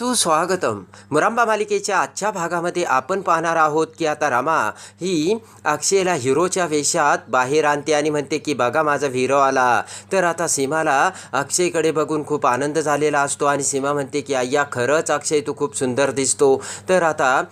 सुस्वागतम. मुरांबा मालिकेच्या आजच्या भागामध्ये आपण पाहणार आहोत की आता रामा ही अक्षयला हिरोच्या वेशात बाहेर आणते आणि म्हणते की बघा माझा हिरो आला. तर आता सीमाला अक्षयकडे बघून खूप आनंद झालेला असतो आणि सीमा म्हणते की अय्या खरंच अक्षय तू खूप सुंदर दिसतो. तर आता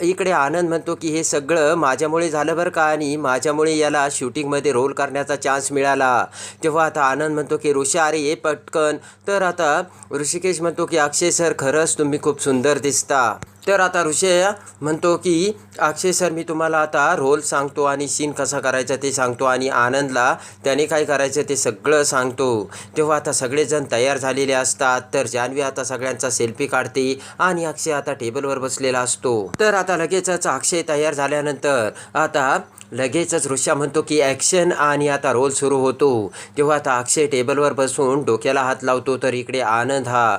इकडे आनंद म्हणतो की हे सगळं माझ्यामुळे झालं बरं का? आणि माझ्यामुळे याला शूटिंगमध्ये रोल करण्याचा चान्स मिळाला. तेव्हा आता आनंद म्हणतो की ऋषा अरे ये पटकन. तर आता ऋषिकेश म्हणतो की अक्षय सर खरंच तुम्ही खूप सुंदर दिसता. तर आता ऋषय म्हणतो की अक्षय सर मी तुम्हाला आता रोल सांगतो आणि सीन कसा करायचा ते सांगतो आणि आनंदला त्याने काय करायचं ते सगळं सांगतो. तेव्हा आता सगळेजण तयार झालेले असतात. तर जान्हवी आता सगळ्यांचा सेल्फी काढते आणि अक्षय आता टेबलवर बसलेला असतो. तर आता लगेचच अक्षय तयार झाल्यानंतर आता लगेचच ऋषा म्हणतो की ॲक्शन आणि आता रोल सुरू होतो. तेव्हा आता अक्षय टेबलवर बसून डोक्याला हात लावतो तर इकडे आनंद हा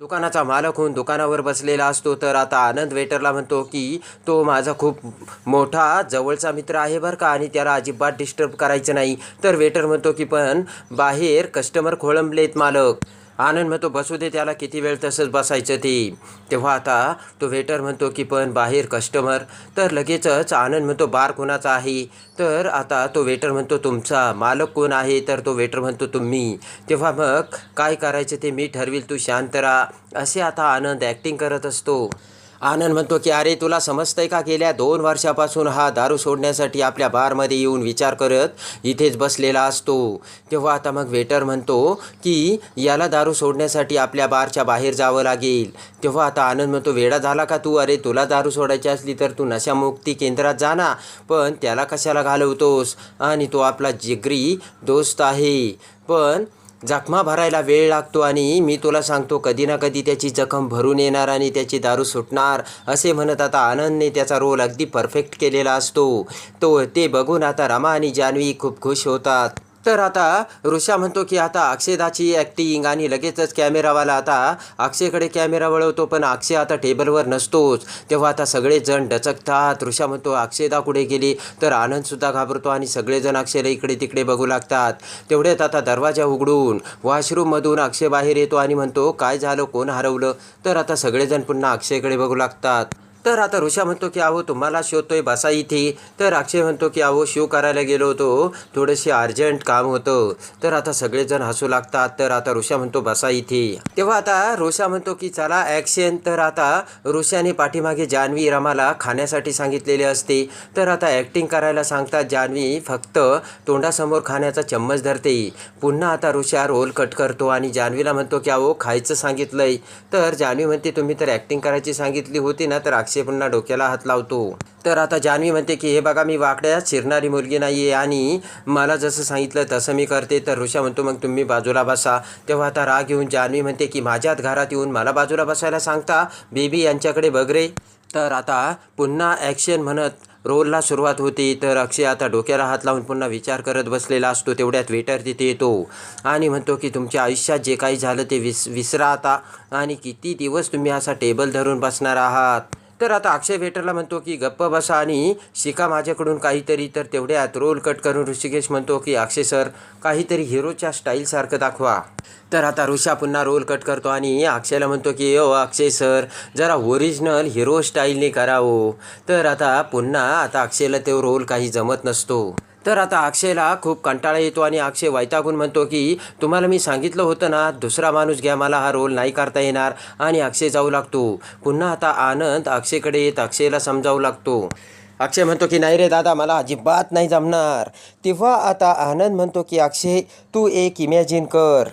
दुकानाचा मालक होऊन दुकानावर बसलेला असतो तर आता आनंद वेटरला म्हणतो की तो माझा खूप मोठा जवळचा मित्र आहे बरं का आणि त्याला अजिबात डिस्टर्ब करायचं नाही. तर वेटर म्हणतो की पण बाहेर कस्टमर खोळंबलेत मालक. आनंद म्हणतो बसू दे त्याला किती वेळ तसंच बसायचं ते. तेव्हा आता तो वेटर म्हणतो की पण बाहेर कस्टमर तर लगेचच आनंद म्हणतो बार कोणाचा आहे? तर आता तो वेटर म्हणतो तुमचा मालक कोण आहे? तर तो वेटर म्हणतो तुम्ही. तेव्हा मग काय करायचं ते? मी ठरविल तू शांत राहा. असे आता आनंद ॲक्टिंग करत असतो. आनंद म्हणतो की अरे तुला समजतंय का गेल्या दोन वर्षापासून हा दारू सोडण्यासाठी आपल्या बारमध्ये येऊन विचार करत इथेच बसलेला असतो? तेव्हा आता मग वेटर म्हणतो की याला दारू सोडण्यासाठी आपल्या बारच्या बाहेर जावं लागेल. तेव्हा आता आनंद म्हणतो वेडा झाला का तू? अरे तुला दारू सोडायची असली तर तू नशामुक्ती केंद्रात जा ना पण त्याला कशाला घालवतोस? आणि तो आपला जिगरी दोस्त आहे. पण जखमा भरायला वेळ लागतो आणि मी तुला सांगतो कधी ना कधी त्याची जखम भरून येणार आणि त्याची दारू सुटणार असे म्हणत आता आनंदने त्याचा रोल अगदी परफेक्ट केलेला असतो. तो ते बघून आता रमा आणि जान्हवी खूप खुश होतात. तर आता ऋषा म्हणतो की आता अक्षयदाची ॲक्टिंग आणि लगेचच कॅमेरावाला आता अक्षयकडे कॅमेरा वळवतो पण अक्षय आता टेबलवर नसतोच. तेव्हा आता सगळेजण डचकतात. ऋषा म्हणतो अक्षयदा कुठे गेली? तर आनंदसुद्धा घाबरतो आणि सगळेजण अक्षयला इकडे तिकडे बघू लागतात. तेवढ्यात आता दरवाजा उघडून वॉशरूममधून अक्षय बाहेर येतो आणि म्हणतो काय झालं? कोण हरवलं? तर आता सगळेजण पुन्हा अक्षयकडे बघू लागतात. तर आता ऋषा म्हणतो की अहो तुम्हाला शोधतोय बसा इथे. तर अक्षय म्हणतो की अहो शिव करायला गेलो होतो. थोडेसे अर्जंट काम होतं. तर आता सगळेजण हसू लागतात. तर आता ऋषा म्हणतो बसा इथे. तेव्हा आता ऋषा म्हणतो की चला ॲक्शन तर आता ऋषाने पाठीमागे जान्हवी रमाला खाण्यासाठी सांगितलेले असते. तर आता ॲक्टिंग करायला सांगतात जान्हवी फक्त तोंडासमोर खाण्याचा चम्मच धरते. पुन्हा आता ऋषा रोल कट करतो आणि जान्हवीला म्हणतो की अहो खायचं सांगितलंय. तर जान्हवी म्हणते तुम्ही तर ॲक्टिंग करायची सांगितली होती ना तर अक्षय पुन्हा डोक्याला हात लावतो. तर आता जान्हवी म्हणते की हे बघा मी वाकड्यात शिरणारी मुलगी नाही आहे आणि मला जसं सांगितलं तसं मी करते. तर ऋषा म्हणतो मग तुम्ही बाजूला बसा. तेव्हा आता राग येऊन जान्हवी म्हणते की माझ्याच घरात येऊन मला बाजूला बसायला सांगता? बेबी यांच्याकडे बगरे तर आता पुन्हा ॲक्शन म्हणत रोलला सुरुवात होती. तर अक्षय आता डोक्याला हात लावून पुन्हा विचार करत बसलेला असतो. तेवढ्यात वेटर तिथे येतो आणि म्हणतो की तुमच्या आयुष्यात जे काही झालं ते विस विसरा आता आणि किती दिवस तुम्ही असा टेबल धरून बसणार आहात? तर आता अक्षय वेटरला म्हणतो की गप्प बसा आणि शिका माझ्याकडून काहीतरी. तर तेवढ्यात रोल कट करून ऋषिकेश म्हणतो की अक्षय सर काहीतरी हिरोच्या स्टाईलसारखं दाखवा. तर आता ऋषा पुन्हा रोल कट करतो आणि अक्षयला म्हणतो की ओ अक्षय सर जरा ओरिजिनल हिरो स्टाईलने करावं तर आता पुन्हा आता अक्षयला तो रोल काही जमत नसतो. तर आता अक्षयला खूप कंटाळा येतो आणि अक्षय वैतागून म्हणतो की तुम्हाला मी सांगितलं होतं ना दुसरा माणूस घ्या मला हा रोल नाही करता येणार. आणि अक्षय जाऊ लागतो. पुन्हा आता आनंद अक्षयकडे येत अक्षयला समजावू लागतो. अक्षय म्हणतो की नाही रे दादा मला अजिबात नाही जमणार. तेव्हा आता आनंद म्हणतो की अक्षय तू एक इमॅजिन कर.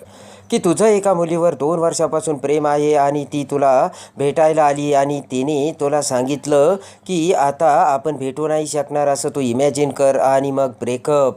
की तुझं एका मुलीवर दोन वर्षापासून प्रेम आहे आणि ती तुला भेटायला आली आणि तिने तुला सांगितलं की आता आपण भेटू नाही शकणार असं तू इमॅजिन कर आणि मग ब्रेकअप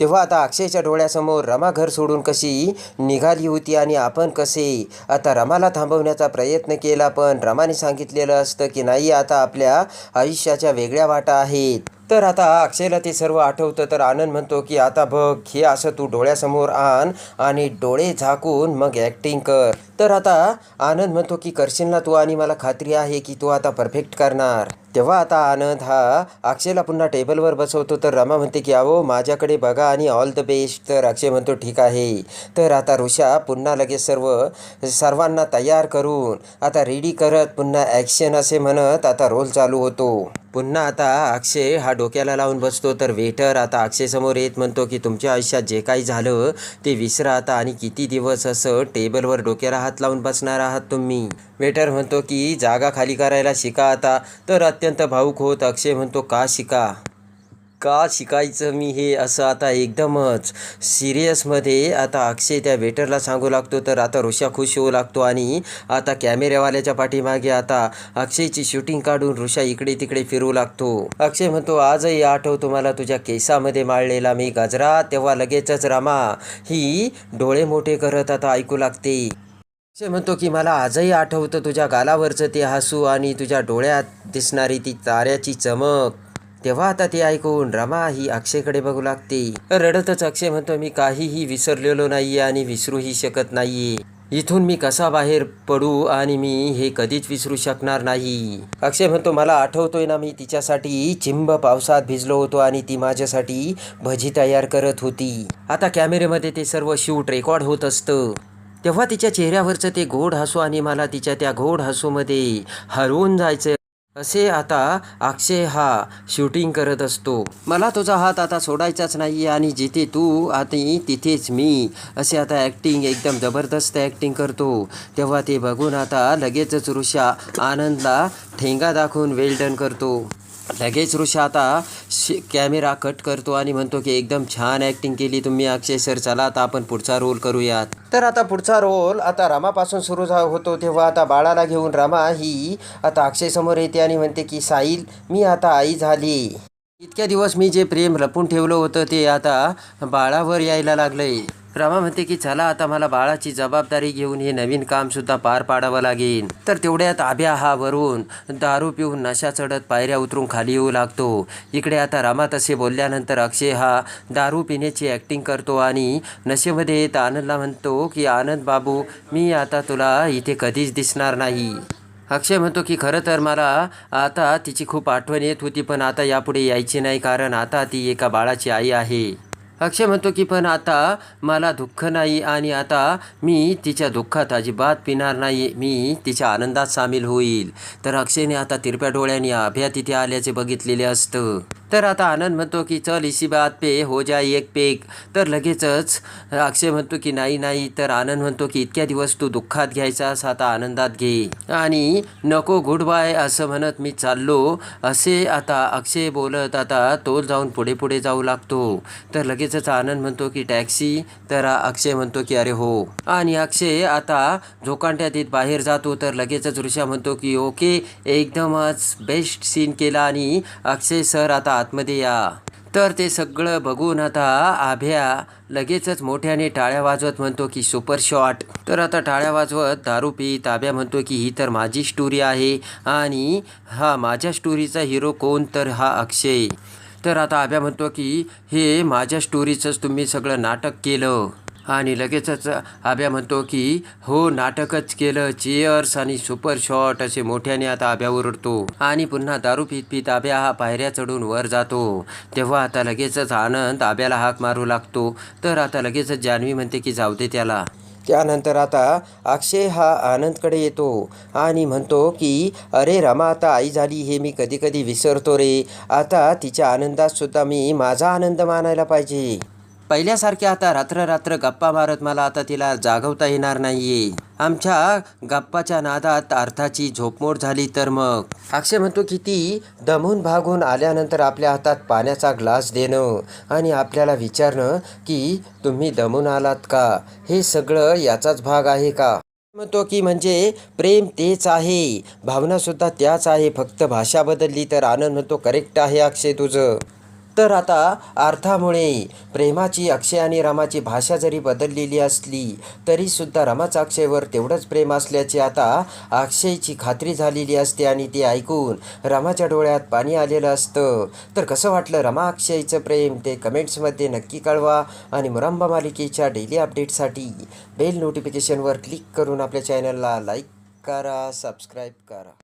तेव्हा आता अक्षयच्या डोळ्यासमोर रमा घर सोडून कशी निघाली होती आणि आपण कसे? आता रमाला थांबवण्याचा प्रयत्न केला पण रमाने सांगितलेलं असतं की नाही आता आपल्या आयुष्याच्या वेगळ्या वाटा आहेत. तर आता अक्षयला ते सर्व आठवतं तर आनंद म्हणतो की आता बघ हे असं तू डोळ्यासमोर आण आणि डोळे झाकून मग ॲक्टिंग कर. तर आता आनंद म्हणतो की करशील ना तू आणि मला खात्री आहे की तू आता परफेक्ट करणार. तेव्हा आता आनंद हा अक्षयला पुन्हा टेबलवर बसवतो तर रमा म्हणते की अहो माझ्याकडे बघा आणि ऑल द बेस्ट तर अक्षय म्हणतो ठीक आहे. तर आता ऋषा पुन्हा लगेच सर्व सर्वांना तयार करून आता रेडी करत पुन्हा ॲक्शन असे म्हणत आता रोल चालू होतो. पुन्हा आता अक्षय हा डोक्याला लावून बसतो. तर वेटर आता अक्षयसमोर येत म्हणतो की तुमच्या आयुष्यात जे काही झालं ते विसरा आता आणि किती दिवस असं टेबलवर डोक्याला हात लावून बसणार आहात तुम्ही? वेटर म्हणतो की जागा खाली करायला शिका आता. तर अत्यंत भाऊक होत अक्षय म्हणतो का शिका? का शिकायचं मी हे असं आता एकदमच सिरियसमध्ये आता अक्षय त्या वेटरला सांगू लागतो तर आता ऋषा खुश होऊ लागतो आणि आता कॅमेऱ्यावाल्याच्या पाठीमागे आता अक्षयची शूटिंग काढून ऋषा इकडे तिकडे फिरू लागतो. अक्षय म्हणतो आजही आठवतो मला तुझ्या केसामध्ये माळलेला मी गजरा तेव्हा लगेचच रामा ही डोळे मोठे करत आता ऐकू लागते. अक्षय म्हणतो की मला आजही आठवतं तुझ्या गालावरचं ते हसू आणि तुझ्या डोळ्यात दिसणारी ती ताऱ्याची चमक. तेव्हा आता ते ऐकून रमा ही अक्षयकडे बघू लागते. रडतच अक्षय म्हणतो मी काहीही विसरलेलो नाहीये आणि विसरूही शकत नाहीये. इथून मी कसा बाहेर पडू आणि मी हे कधीच विसरू शकणार नाही. अक्षय म्हणतो मला आठवतोय ना मी तिच्यासाठी चिंब पावसात भिजलो होतो आणि ती माझ्यासाठी भजी तयार करत होती. आता कॅमेरेमध्ये ते सर्व शूट रेकॉर्ड होत असतं. तेव्हा तिच्या चेहऱ्यावरचं ते गोड हसू आणि मला तिच्या त्या गोड हसूमध्ये हरवून जायचं. असे आता अक्षय हा शूटिंग करत असतो. मला तुझा हात आता सोडायचाच नाही आणि जिथे तू आणि तिथेच मी. असे आता ॲक्टिंग एकदम जबरदस्त ॲक्टिंग करतो. तेव्हा ते बघून आता लगेचच ऋषा आनंदला ठेंगा दाखवून वेल डन करतो. लगेच ऋषा आता शि कॅमेरा कट करतो आणि म्हणतो की एकदम छान ॲक्टिंग केली तुम्ही अक्षय सर चला आता आपण पुढचा रोल करूयात. तर आता पुढचा रोल आता रामापासून सुरू झा होतो तेव्हा आता बाळाला घेऊन रामा ही आता अक्षयसमोर येते आणि म्हणते की साईल मी आता आई झाली. इतक्या दिवस मी जे प्रेम लपून ठेवलं होतं ते आता बाळावर यायला लागलंय. रमा म्हणते की चला आता मला बाळाची जबाबदारी घेऊन हे नवीन कामसुद्धा पार पाडावं लागेल. तर तेवढ्यात आभ्या हा वरून दारू पिऊन नशा चढत पायऱ्या उतरून खाली येऊ लागतो. इकडे आता रमा तसे बोलल्यानंतर अक्षय हा दारू पिण्याची ॲक्टिंग करतो आणि नशेमध्ये येत आनंदला म्हणतो की आनंद बाबू मी आता तुला इथे कधीच दिसणार नाही. अक्षय म्हणतो की खरं तर मला आता तिची खूप आठवण येत होती पण आता यापुढे यायची नाही कारण आता ती एका बाळाची आई आहे. अक्षय म्हणतो की पण आता मला दुःख नाही आणि आता मी तिच्या दुःखात अजिबात पिणार नाही. मी तिच्या आनंदात सामील होईल. तर अक्षयने आता तिरप्या डोळ्यांनी अभ्या तिथे आल्याचे बघितलेले असतं. तर आता आनंद म्हणतो की चल इसी बात पे हो जाय एक पेक तर लगेचच अक्षय म्हणतो की नाही नाही. तर आनंद म्हणतो की इतक्या दिवस तू दुःखात घ्यायचास आता आनंदात घे. आणि नको गुड बाय असं म्हणत मी चाललो. असे आता अक्षय बोलत आता तो जाऊन पुढे पुढे जाऊ लागतो. तर लगेच लगेचच आनंद म्हणतो की टॅक्सी तर अक्षय म्हणतो की अरे हो. आणि अक्षय आता झोकांड्यात येत बाहेर जातो तर लगेचच ऋषा म्हणतो की ओके एकदमच बेस्ट सीन केला आणि अक्षय सर आता आतमध्ये या. तर ते सगळं बघून आता आभ्या लगेचच मोठ्याने टाळ्या वाजवत म्हणतो की सुपर शॉट तर आता टाळ्या वाजवत दारू पीत आभ्या म्हणतो की ही तर माझी स्टोरी आहे. आणि हा माझ्या स्टोरीचा हिरो कोण? तर हा अक्षय. तर आता आभ्या म्हणतो की हे माझ्या स्टोरीचंच तुम्ही सगळं नाटक केलं. आणि लगेचच आभ्या म्हणतो की हो नाटकच केलं. चेअर्स आणि सुपर शॉट असे मोठ्याने आता आभ्या ओरडतो. आणि पुन्हा दारू पित पित आभ्या हा पायऱ्या चढून वर जातो. तेव्हा आता लगेचच आनंद आभ्याला हाक मारू लागतो. तर आता लगेचच जान्हवी म्हणते की जाऊ दे त्याला. त्यानंतर आता अक्षय हा आनंदकडे येतो आणि म्हणतो की अरे रमा आता आई झाली हे मी कधी कधी विसरतो रे. आता तिच्या आनंदात सुद्धा मी माझा आनंद मानायला पाहिजे. पहिल्यासारख्या आता रात्र रात्र गप्पा मारत मला आता तिला जागवता येणार नाहीये. आमच्या गप्पाच्या नादात अर्थाची झोपमोड झाली तर मग? अक्षय म्हणतो की ती दमून भागून आल्यानंतर आपल्या हातात पाण्याचा ग्लास देणं आणि आपल्याला विचारणं की तुम्ही दमून आलात का? हे सगळं याचाच भाग आहे का? म्हणतो की म्हणजे प्रेम तेच आहे. भावनासुद्धा त्याच आहे. फक्त भाषा बदलली तर आनंद म्हणतो करेक्ट आहे अक्षय तुझं. तर आता अर्थामुळे प्रेमाची अक्षय आणि रमाची भाषा जरी बदललेली असली तरीसुद्धा रमाचं अक्षयवर तेवढंच प्रेम असल्याची आता अक्षयची खात्री झालेली असते आणि ते ऐकून रमाच्या डोळ्यात पाणी आलेलं असतं. तर कसं वाटलं रमा अक्षयचं प्रेम? ते कमेंट्समध्ये नक्की कळवा आणि मुरांबा मालिकेच्या डेली अपडेटसाठी बेल नोटिफिकेशनवर क्लिक करून आपल्या चॅनलला लाईक करा सबस्क्राईब करा.